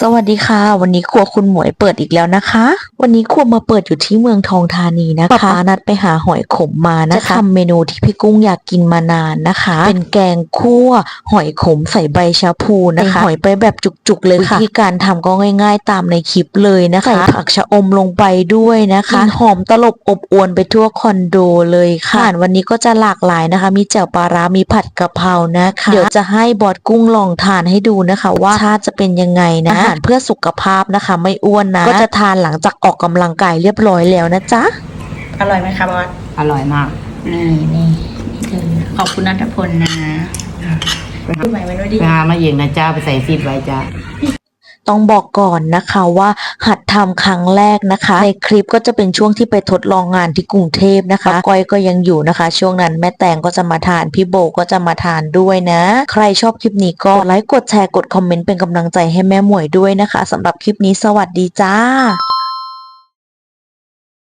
สวัสดีค่ะ วันนี้ครัวคุณหมวยเปิดอีกแล้วนะคะ วันนี้ครัวมาเปิดอยู่ที่เมืองทองธานีนะคะป้านัดไปหาหอยขมมานะคะจะทำเมนูที่พี่กุ้งอยากกินมานานนะคะ เป็นแกงคั่วหอยขมใส่ใบชะพูนะคะ หอยไปแบบจุกๆเลยค่ะวิธีการทำก็ง่าย ๆ ตามในคลิปเลยนะคะใส่ผักชะอมลงไปด้วยนะคะกลิ่นหอมตลบอบอวนไปทั่วคอนโดเลยค่ะอาหารวันนี้ก็จะหลากหลายนะคะ มีแจ่วปลาร้ามีผัดกะเพรานะคะ เดี๋ยวจะให้บอดกุ้งลองทานให้ดูนะคะ ว่าชาติจะเป็นยังไงนะอาหารเพื่อสุขภาพนะคะ ไม่อ้วนนะ ก็จะทานหลังจากออกกำลังกายเรียบร้อยแล้วนะจ๊ะ อร่อยไหมคะบอส อร่อยมาก นี่นี่นี่คือขอบคุณนัทพลนะพูดใหม่ไว้ด้วยดิไปหามาเย็นนะจ้าไปใส่ฟีดไว้จ้า ต้องบอกก่อนนะคะว่าหัดทำครั้งแรกนะคะ ในคลิปก็จะเป็นช่วงที่ไปทดลองงานที่กรุงเทพนะคะก้อยก็ยังอยู่นะคะ ช่วงนั้นแม่แตงก็จะมาทานพี่โบก็จะมาทานด้วยนะ ใครชอบคลิปนี้ก็ไลค์กดแชร์กดคอมเมนต์เป็นกำลังใจให้แม่หมวยด้วยนะคะสำหรับคลิปนี้สวัสดีจ้า